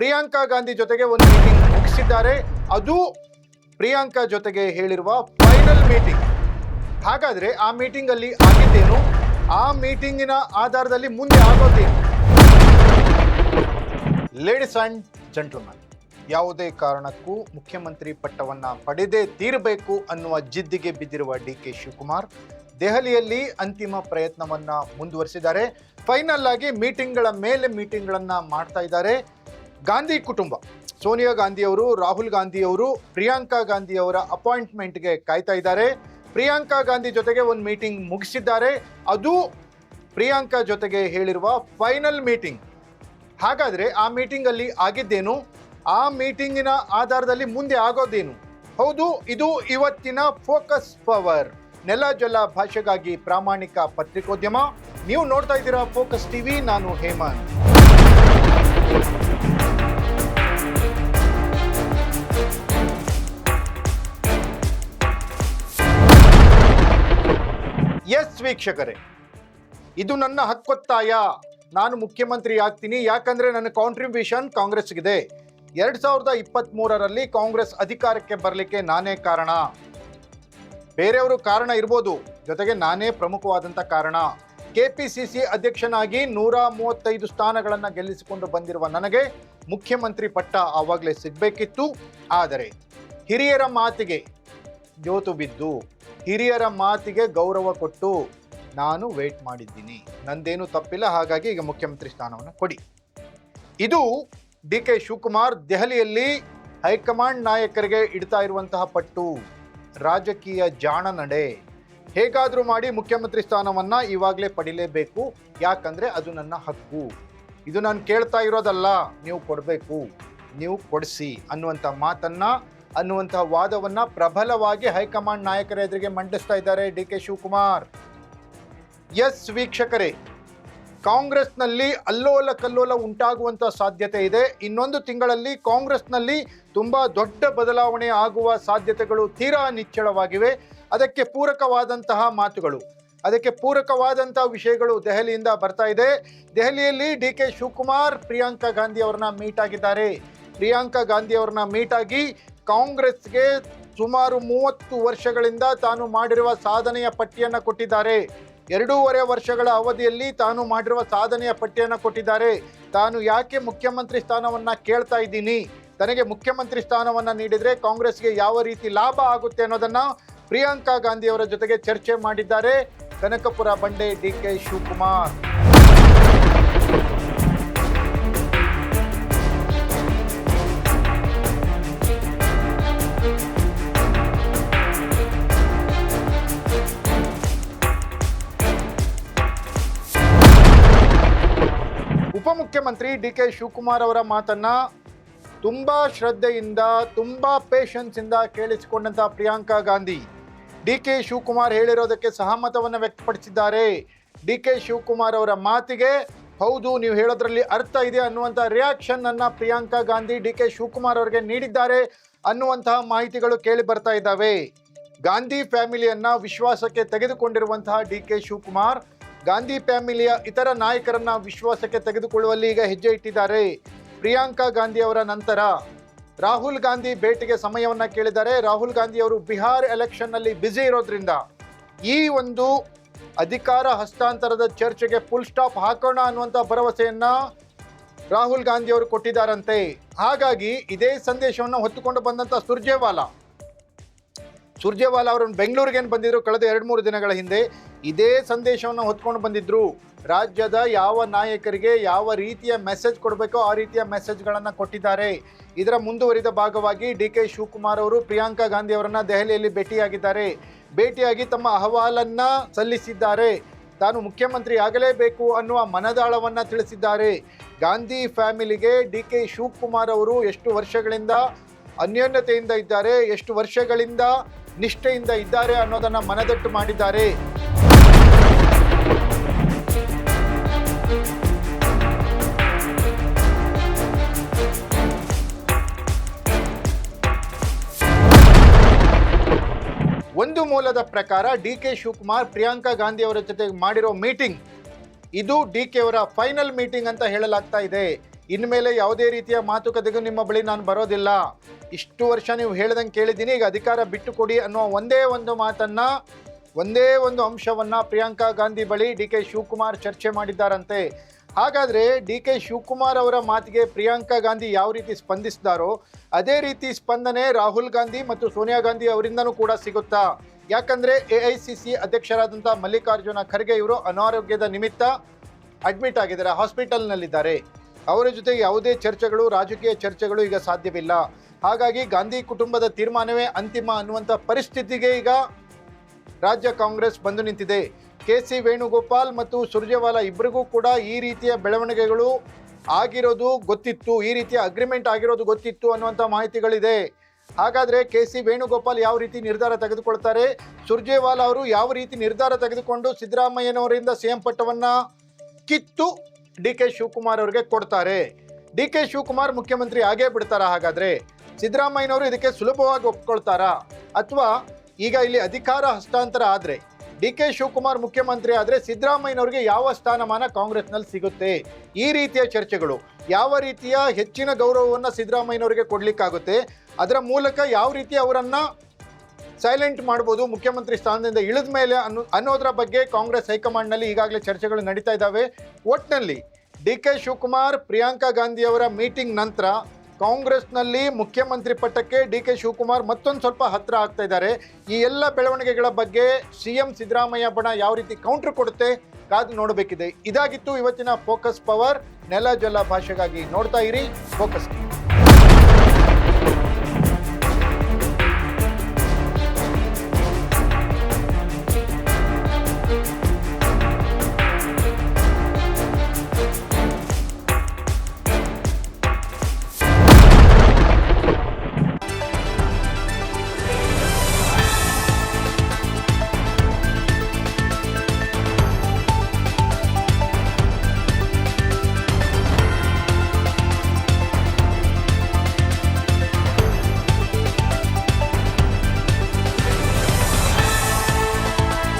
ಪ್ರಿಯಾಂಕಾ ಗಾಂಧಿ ಜೊತೆಗೆ ಒಂದು ಮೀಟಿಂಗ್ ಮುಗಿಸಿದ್ದಾರೆ. ಅದು ಪ್ರಿಯಾಂಕಾ ಜೊತೆಗೆ ಹೇಳಿರುವ ಫೈನಲ್ ಮೀಟಿಂಗ್ ಹಾಗಾದ್ರೆ ಆ ಮೀಟಿಂಗ್ ಅಲ್ಲಿ ಆಗಿದ್ದೇನು? ಆ ಮೀಟಿಂಗಿನ ಆಧಾರದಲ್ಲಿ ಮುಂದೆ ಆಗೋದೇನು ಲೇಡೀಸ್ ಅಂಡ್ ಜೆಂಟಲ್ಮನ್ ಯಾವುದೇ ಕಾರಣಕ್ಕೂ ಮುಖ್ಯಮಂತ್ರಿ ಪಟ್ಟವನ್ನ ಪಡೆದೇ ತೀರಬೇಕು ಅನ್ನುವ ಜಿದ್ದಿಗೆ ಬಿದ್ದಿರುವ ಡಿ ಕೆ ಶಿವಕುಮಾರ್ ದೆಹಲಿಯಲ್ಲಿ ಅಂತಿಮ ಪ್ರಯತ್ನವನ್ನ ಮುಂದುವರಿಸಿದ್ದಾರೆ. ಫೈನಲ್ ಆಗಿ ಮೀಟಿಂಗ್ಗಳ ಮೇಲೆ ಮೀಟಿಂಗ್ಗಳನ್ನ ಮಾಡ್ತಾ ಇದ್ದಾರೆ. ಗಾಂಧಿ ಕುಟುಂಬ. ಸೋನಿಯಾ ಗಾಂಧಿಯವರು, ರಾಹುಲ್ ಗಾಂಧಿಯವರು, ಪ್ರಿಯಾಂಕಾ ಗಾಂಧಿಯವರ ಅಪಾಯಿಂಟ್ಮೆಂಟ್ಗೆ ಕಾಯ್ತಾ ಇದ್ದಾರೆ. ಪ್ರಿಯಾಂಕಾ ಗಾಂಧಿ ಜೊತೆಗೆ ಒಂದು ಮೀಟಿಂಗ್ ಮುಗಿಸಿದ್ದಾರೆ. ಅದು ಪ್ರಿಯಾಂಕಾ ಜೊತೆಗೆ ಹೇಳಿರುವ ಫೈನಲ್ ಮೀಟಿಂಗ್. ಹಾಗಾದರೆ ಆ ಮೀಟಿಂಗಲ್ಲಿ ಆಗಿದ್ದೇನು? ಆ ಮೀಟಿಂಗಿನ ಆಧಾರದಲ್ಲಿ ಮುಂದೆ ಆಗೋದೇನು? ಹೌದು, ಇದು ಇವತ್ತಿನ ಫೋಕಸ್ ಪವರ್. ನೆಲ ಜಲ ಭಾಷೆಗಾಗಿ ಪ್ರಾಮಾಣಿಕ ಪತ್ರಿಕೋದ್ಯಮ. ನೀವು ನೋಡ್ತಾ ಇದ್ದೀರಾ ಫೋಕಸ್ ಟಿವಿ, ನಾನು ಹೇಮಂತ್. ಎಸ್ ವೀಕ್ಷಕರೇ. ಇದು ನನ್ನ ಹಕ್ಕೊತ್ತಾಯ. ನಾನು ಮುಖ್ಯಮಂತ್ರಿ ಆಗ್ತೀನಿ ಯಾಕಂದ್ರೆ ನನ್ನ ಕಾಂಟ್ರಿಬ್ಯೂಷನ್ ಕಾಂಗ್ರೆಸ್ಗಿದೆ ಎರಡ್ ಸಾವಿರದ ಇಪ್ಪತ್ತ್ ಮೂರರಲ್ಲಿ ಕಾಂಗ್ರೆಸ್ ಅಧಿಕಾರಕ್ಕೆ ಬರಲಿಕ್ಕೆ ನಾನೇ ಕಾರಣ. ಬೇರೆಯವರು ಕಾರಣ ಇರ್ಬೋದು. ಜೊತೆಗೆ ನಾನೇ ಪ್ರಮುಖವಾದಂಥ ಕಾರಣ. ಕೆ ಪಿ ಸಿ ಸಿ ಅಧ್ಯಕ್ಷನಾಗಿ ನೂರ ಮೂವತ್ತೈದು ಸ್ಥಾನಗಳನ್ನು ಗೆಲ್ಲಿಸಿಕೊಂಡು ಬಂದಿರುವ ನನಗೆ ಮುಖ್ಯಮಂತ್ರಿ ಪಟ್ಟ ಆವಾಗಲೇ ಸಿಗಬೇಕಿತ್ತು. ಆದರೆ ಹಿರಿಯರ ಮಾತಿಗೆ ಜೋತು ಬಿದ್ದು. ಹಿರಿಯರ ಮಾತಿಗೆ ಗೌರವ ಕೊಟ್ಟು ನಾನು ವೇಟ್ ಮಾಡಿದ್ದೀನಿ. ನಂದೇನು ತಪ್ಪಿಲ್ಲ, ಹಾಗಾಗಿ ಈಗ ಮುಖ್ಯಮಂತ್ರಿ ಸ್ಥಾನವನ್ನು ಕೊಡಿ. ಇದು ಡಿ ಕೆ ಶಿವಕುಮಾರ್ ದೆಹಲಿಯಲ್ಲಿ ಹೈಕಮಾಂಡ್ ನಾಯಕರಿಗೆ ಇಡ್ತಾ ಇರುವಂತಹ ಪಟ್ಟು. ರಾಜಕೀಯ ಜಾಣ ನಡೆ. ಹೇಗಾದರೂ ಮಾಡಿ ಮುಖ್ಯಮಂತ್ರಿ ಸ್ಥಾನವನ್ನು ಇವಾಗಲೇ ಪಡಿಲೇಬೇಕು. ಯಾಕಂದರೆ ಅದು ನನ್ನ ಹಕ್ಕು. ಇದು ನಾನು ಕೇಳ್ತಾ ಇರೋದಲ್ಲ, ನೀವು ಕೊಡಬೇಕು. ನೀವು ಕೊಡಿಸಿ ಅನ್ನುವಂಥ ಮಾತನ್ನ ಅನ್ನುವಂತಹ ವಾದವನ್ನ ಪ್ರಬಲವಾಗಿ ಹೈಕಮಾಂಡ್ ನಾಯಕರ ಎದುರಿಗೆ ಮಂಡಿಸ್ತಾ ಇದ್ದಾರೆ ಡಿ ಕೆ ಶಿವಕುಮಾರ್. ಎಸ್ ವೀಕ್ಷಕರೇ, ಕಾಂಗ್ರೆಸ್ನಲ್ಲಿ ಅಲ್ಲೋಲ ಕಲ್ಲೋಲ ಉಂಟಾಗುವಂತ ಸಾಧ್ಯತೆ ಇದೆ. ಇನ್ನೊಂದು ತಿಂಗಳಲ್ಲಿ ಕಾಂಗ್ರೆಸ್ನಲ್ಲಿ ತುಂಬಾ ದೊಡ್ಡ ಬದಲಾವಣೆ ಆಗುವ ಸಾಧ್ಯತೆಗಳು ತೀರಾ ನಿಚ್ಚಳವಾಗಿವೆ. ಅದಕ್ಕೆ ಪೂರಕವಾದಂತಹ ಮಾತುಗಳು, ಅದಕ್ಕೆ ಪೂರಕವಾದಂತಹ ವಿಷಯಗಳು ದೆಹಲಿಯಿಂದ ಬರ್ತಾ ಇದೆ. ದೆಹಲಿಯಲ್ಲಿ ಡಿ ಕೆ ಶಿವಕುಮಾರ್ ಪ್ರಿಯಾಂಕಾ ಗಾಂಧಿ ಅವ್ರನ್ನ ಮೀಟ್ ಆಗಿದ್ದಾರೆ. ಪ್ರಿಯಾಂಕಾ ಗಾಂಧಿ ಅವ್ರನ್ನ ಮೀಟ್ ಆಗಿ ಕಾಂಗ್ರೆಸ್ಗೆ ಸುಮಾರು ಮೂವತ್ತು ವರ್ಷಗಳಿಂದ ತಾನು ಮಾಡಿರುವ ಸಾಧನೆಯ ಪಟ್ಟಿಯನ್ನು ಕೊಟ್ಟಿದ್ದಾರೆ. ಎರಡೂವರೆ ವರ್ಷಗಳ ಅವಧಿಯಲ್ಲಿ ತಾನು ಮಾಡಿರುವ ಸಾಧನೆಯ ಪಟ್ಟಿಯನ್ನು ಕೊಟ್ಟಿದ್ದಾರೆ. ತಾನು ಯಾಕೆ ಮುಖ್ಯಮಂತ್ರಿ ಸ್ಥಾನವನ್ನು ಕೇಳ್ತಾ ಇದ್ದೀನಿ? ತನಗೆ ಮುಖ್ಯಮಂತ್ರಿ ಸ್ಥಾನವನ್ನು ನೀಡಿದರೆ ಕಾಂಗ್ರೆಸ್ಗೆ ಯಾವ ರೀತಿ ಲಾಭ ಆಗುತ್ತೆ ಅನ್ನೋದನ್ನು ಪ್ರಿಯಾಂಕಾ ಗಾಂಧಿ ಅವರ ಜೊತೆಗೆ ಚರ್ಚೆ ಮಾಡಿದ್ದಾರೆ ಕನಕಪುರ ಬಂಡೆ ಡಿ ಕೆ ಶಿವಕುಮಾರ್. ಉಪಮುಖ್ಯಮಂತ್ರಿ ಡಿ ಕೆ ಶಿವಕುಮಾರ್ ಅವರ ಮಾತನ್ನ ತುಂಬಾ ಶ್ರದ್ಧೆಯಿಂದ, ತುಂಬಾ ಪೇಷನ್ಸ್ ಇಂದ ಕೇಳಿಸಿಕೊಂಡಂತ ಪ್ರಿಯಾಂಕಾ ಗಾಂಧಿ. ಡಿ ಕೆ ಶಿವಕುಮಾರ್ ಹೇಳಿರೋದಕ್ಕೆ ಸಹಮತವನ್ನು ವ್ಯಕ್ತಪಡಿಸಿದ್ದಾರೆ. ಡಿ ಕೆ ಶಿವಕುಮಾರ್ ಅವರ ಮಾತಿಗೆ, ಹೌದು, ನೀವು ಹೇಳೋದ್ರಲ್ಲಿ ಅರ್ಥ ಇದೆ ಅನ್ನುವಂಥ ರಿಯಾಕ್ಷನ್ ಅನ್ನ ಪ್ರಿಯಾಂಕಾ ಗಾಂಧಿ ಡಿ ಕೆ ಶಿವಕುಮಾರ್ ಅವರಿಗೆ ನೀಡಿದ್ದಾರೆ ಅನ್ನುವಂತಹ ಮಾಹಿತಿಗಳು ಕೇಳಿ ಬರ್ತಾ ಇದ್ದಾವೆ. ಗಾಂಧಿ ಫ್ಯಾಮಿಲಿಯನ್ನ ವಿಶ್ವಾಸಕ್ಕೆ ತೆಗೆದುಕೊಂಡಿರುವಂತಹ ಡಿ ಕೆ ಶಿವಕುಮಾರ್ ಗಾಂಧಿ ಫ್ಯಾಮಿಲಿಯ ಇತರ ನಾಯಕರನ್ನ ವಿಶ್ವಾಸಕ್ಕೆ ತೆಗೆದುಕೊಳ್ಳುವಲ್ಲಿ ಈಗ ಹೆಜ್ಜೆ ಇಟ್ಟಿದ್ದಾರೆ. ಪ್ರಿಯಾಂಕಾ ಗಾಂಧಿ ಅವರ ನಂತರ ರಾಹುಲ್ ಗಾಂಧಿ ಭೇಟಿಗೆ ಸಮಯವನ್ನ ಕೇಳಿದ್ದಾರೆ. ರಾಹುಲ್ ಗಾಂಧಿ ಅವರು ಬಿಹಾರ್ ಎಲೆಕ್ಷನ್ನಲ್ಲಿ ಬ್ಯುಸಿ ಇರೋದ್ರಿಂದ ಈ ಒಂದು ಅಧಿಕಾರ ಹಸ್ತಾಂತರದ ಚರ್ಚೆಗೆ ಫುಲ್ ಸ್ಟಾಪ್ ಹಾಕೋಣ ಅನ್ನುವಂಥ ಭರವಸೆಯನ್ನ ರಾಹುಲ್ ಗಾಂಧಿ ಅವರು ಕೊಟ್ಟಿದ್ದಾರಂತೆ. ಹಾಗಾಗಿ ಇದೇ ಸಂದೇಶವನ್ನು ಹೊತ್ತುಕೊಂಡು ಬಂದಂತ ಸುರ್ಜೇವಾಲಾ ಸುರ್ಜೇವಾಲಾ ಅವರು ಬೆಂಗಳೂರಿಗೆ ಏನು ಬಂದಿದ್ರು? ಕಳೆದ ಎರಡು ಮೂರು ದಿನಗಳ ಹಿಂದೆ ಇದೇ ಸಂದೇಶವನ್ನು ಹೊತ್ಕೊಂಡು ಬಂದಿದ್ರು. ರಾಜ್ಯದ ಯಾವ ನಾಯಕರಿಗೆ ಯಾವ ರೀತಿಯ ಮೆಸೇಜ್ ಕೊಡಬೇಕೋ ಆ ರೀತಿಯ ಮೆಸೇಜ್ಗಳನ್ನು ಕೊಟ್ಟಿದ್ದಾರೆ. ಇದರ ಮುಂದುವರಿದ ಭಾಗವಾಗಿ ಡಿ ಕೆ ಶಿವಕುಮಾರ್ ಅವರು ಪ್ರಿಯಾಂಕಾ ಗಾಂಧಿ ಅವರನ್ನು ದೆಹಲಿಯಲ್ಲಿ ಭೇಟಿಯಾಗಿದ್ದಾರೆ. ಭೇಟಿಯಾಗಿ ತಮ್ಮ ಅಹವಾಲನ್ನು ಸಲ್ಲಿಸಿದ್ದಾರೆ. ತಾನು ಮುಖ್ಯಮಂತ್ರಿ ಆಗಲೇಬೇಕು ಅನ್ನುವ ಮನದಾಳವನ್ನು ತಿಳಿಸಿದ್ದಾರೆ. ಗಾಂಧಿ ಫ್ಯಾಮಿಲಿಗೆ ಡಿ ಕೆ ಶಿವಕುಮಾರ್ ಅವರು ಎಷ್ಟು ವರ್ಷಗಳಿಂದ ಅನ್ಯೋನ್ಯತೆಯಿಂದ ಇದ್ದಾರೆ, ಎಷ್ಟು ವರ್ಷಗಳಿಂದ ನಿಷ್ಠೆಯಿಂದ ಇದ್ದಾರೆ ಅನ್ನೋದನ್ನ ಮನದಟ್ಟು ಮಾಡಿದ್ದಾರೆ. ಒಂದು ಮೂಲದ ಪ್ರಕಾರ ಡಿ ಕೆ ಶಿವಕುಮಾರ್ ಪ್ರಿಯಾಂಕಾ ಗಾಂಧಿ ಅವರ ಜೊತೆ ಮಾಡಿರೋ ಮೀಟಿಂಗ್. ಇದು ಡಿ ಕೆ ಅವರ ಫೈನಲ್ ಮೀಟಿಂಗ್ ಅಂತ ಹೇಳಲಾಗ್ತಾ ಇದೆ. ಇನ್ಮೇಲೆ ಯಾವುದೇ ರೀತಿಯ ಮಾತುಕತೆಗೂ ನಿಮ್ಮ ಬಳಿ ನಾನು ಬರೋದಿಲ್ಲ. ಇಷ್ಟು ವರ್ಷ ನೀವು ಹೇಳ್ದಂಗೆ ಕೇಳಿದ್ದೀನಿ, ಈಗ ಅಧಿಕಾರ ಬಿಟ್ಟು ಕೊಡಿ ಅನ್ನೋ ಒಂದೇ ಒಂದು ಮಾತನ್ನ, ಒಂದೇ ಒಂದು ಅಂಶವನ್ನ ಪ್ರಿಯಾಂಕಾ ಗಾಂಧಿ ಬಳಿ ಡಿ ಕೆ ಶಿವಕುಮಾರ್ ಚರ್ಚೆ ಮಾಡಿದ್ದಾರಂತೆ. ಹಾಗಾದ್ರೆ ಡಿ ಕೆ ಶಿವಕುಮಾರ್ ಅವರ ಮಾತಿಗೆ ಪ್ರಿಯಾಂಕಾ ಗಾಂಧಿ ಯಾವ ರೀತಿ ಸ್ಪಂದಿಸಿದಾರೋ, ಅದೇ ರೀತಿ ಸ್ಪಂದನೆ ರಾಹುಲ್ ಗಾಂಧಿ ಮತ್ತು ಸೋನಿಯಾ ಗಾಂಧಿ ಅವರಿಂದನೂ ಕೂಡ ಸಿಗುತ್ತಾ? ಯಾಕಂದ್ರೆ ಎ ಐ ಸಿ ಸಿ ಅಧ್ಯಕ್ಷರಾದಂಥ ಮಲ್ಲಿಕಾರ್ಜುನ ಖರ್ಗೆ ಇವರು ಅನಾರೋಗ್ಯದ ನಿಮಿತ್ತ ಅಡ್ಮಿಟ್ ಆಗಿದ್ದಾರೆ, ಹಾಸ್ಪಿಟಲ್ನಲ್ಲಿದ್ದಾರೆ. ಅವರ ಜೊತೆ ಯಾವುದೇ ಚರ್ಚೆಗಳು, ರಾಜಕೀಯ ಚರ್ಚೆಗಳು ಈಗ ಸಾಧ್ಯವಿಲ್ಲ. ಹಾಗಾಗಿ ಗಾಂಧಿ ಕುಟುಂಬದ ತೀರ್ಮಾನವೇ ಅಂತಿಮ ಅನ್ನುವಂಥ ಪರಿಸ್ಥಿತಿಗೆ ಈಗ ರಾಜ್ಯ ಕಾಂಗ್ರೆಸ್ ಬಂದು ನಿಂತಿದೆ. ಕೆ ಸಿ ವೇಣುಗೋಪಾಲ್ ಮತ್ತು ಸುರ್ಜೇವಾಲಾ ಇಬ್ಬರಿಗೂ ಕೂಡ ಈ ರೀತಿಯ ಬೆಳವಣಿಗೆಗಳು ಆಗಿರೋದು ಗೊತ್ತಿತ್ತು, ಈ ರೀತಿಯ ಅಗ್ರಿಮೆಂಟ್ ಆಗಿರೋದು ಗೊತ್ತಿತ್ತು ಅನ್ನುವಂಥ ಮಾಹಿತಿಗಳಿದೆ. ಹಾಗಾದರೆ ಕೆ ಸಿ ವೇಣುಗೋಪಾಲ್ ಯಾವ ರೀತಿ ನಿರ್ಧಾರ ತೆಗೆದುಕೊಳ್ತಾರೆ? ಸುರ್ಜೇವಾಲಾ ಅವರು ಯಾವ ರೀತಿ ನಿರ್ಧಾರ ತೆಗೆದುಕೊಂಡು ಸಿದ್ದರಾಮಯ್ಯನವರಿಂದ ಸಿಎಂ ಪಟ್ಟವನ್ನು ಕಿತ್ತು ಡಿ ಕೆ ಶಿವಕುಮಾರ್ ಅವರಿಗೆ ಕೊಡ್ತಾರೆ. ಡಿ ಕೆ ಶಿವಕುಮಾರ್ ಮುಖ್ಯಮಂತ್ರಿ ಆಗೇ ಬಿಡ್ತಾರಾ ಹಾಗಾದ್ರೆ? ಸಿದ್ದರಾಮಯ್ಯನವರು ಇದಕ್ಕೆ ಸುಲಭವಾಗಿ ಒಪ್ಕೊಳ್ತಾರಾ? ಅಥವಾ ಈಗ ಇಲ್ಲಿ ಅಧಿಕಾರ ಹಸ್ತಾಂತರ ಆದ್ರೆ, ಡಿ ಕೆ ಶಿವಕುಮಾರ್ ಮುಖ್ಯಮಂತ್ರಿ ಆದ್ರೆ ಸಿದ್ದರಾಮಯ್ಯನವರಿಗೆ ಯಾವ ಸ್ಥಾನಮಾನ ಕಾಂಗ್ರೆಸ್ನಲ್ಲಿ ಸಿಗುತ್ತೆ? ಈ ರೀತಿಯ ಚರ್ಚೆಗಳು. ಯಾವ ರೀತಿಯ ಹೆಚ್ಚಿನ ಗೌರವವನ್ನು ಸಿದ್ದರಾಮಯ್ಯನವರಿಗೆ ಕೊಡಲಿಕ್ಕಾಗುತ್ತೆ? ಅದರ ಮೂಲಕ ಯಾವ ರೀತಿ ಅವರನ್ನ ಸೈಲೆಂಟ್ ಮಾಡ್ಬೋದು, ಮುಖ್ಯಮಂತ್ರಿ ಸ್ಥಾನದಿಂದ ಇಳಿದ ಮೇಲೆ ಅನ್ನೋ ಅನ್ನೋದರ ಬಗ್ಗೆ ಕಾಂಗ್ರೆಸ್ ಹೈಕಮಾಂಡ್ನಲ್ಲಿ ಈಗಾಗಲೇ ಚರ್ಚೆಗಳು ನಡೀತಾ ಇದ್ದಾವೆ. ಒಟ್ನಲ್ಲಿ ಡಿ ಕೆ ಶಿವಕುಮಾರ್, ಪ್ರಿಯಾಂಕಾ ಗಾಂಧಿ ಅವರ ಮೀಟಿಂಗ್ ನಂತರ ಕಾಂಗ್ರೆಸ್ನಲ್ಲಿ ಮುಖ್ಯಮಂತ್ರಿ ಪಟ್ಟಕ್ಕೆ ಡಿ ಕೆ ಶಿವಕುಮಾರ್ ಮತ್ತೊಂದು ಸ್ವಲ್ಪ ಹತ್ರ ಆಗ್ತಾ ಇದ್ದಾರೆ. ಈ ಎಲ್ಲ ಬೆಳವಣಿಗೆಗಳ ಬಗ್ಗೆ ಸಿ ಎಂ ಸಿದ್ದರಾಮಯ್ಯ ಬಣ ಯಾವ ರೀತಿ ಕೌಂಟರ್ ಕೊಡುತ್ತೆ ಕಾದು ನೋಡಬೇಕಿದೆ. ಇದಾಗಿತ್ತು ಇವತ್ತಿನ ಫೋಕಸ್ ಪವರ್ ನೆಲ ಜಲ ಭಾಷೆಗಾಗಿ ನೋಡ್ತಾ ಇರಿ ಫೋಕಸ್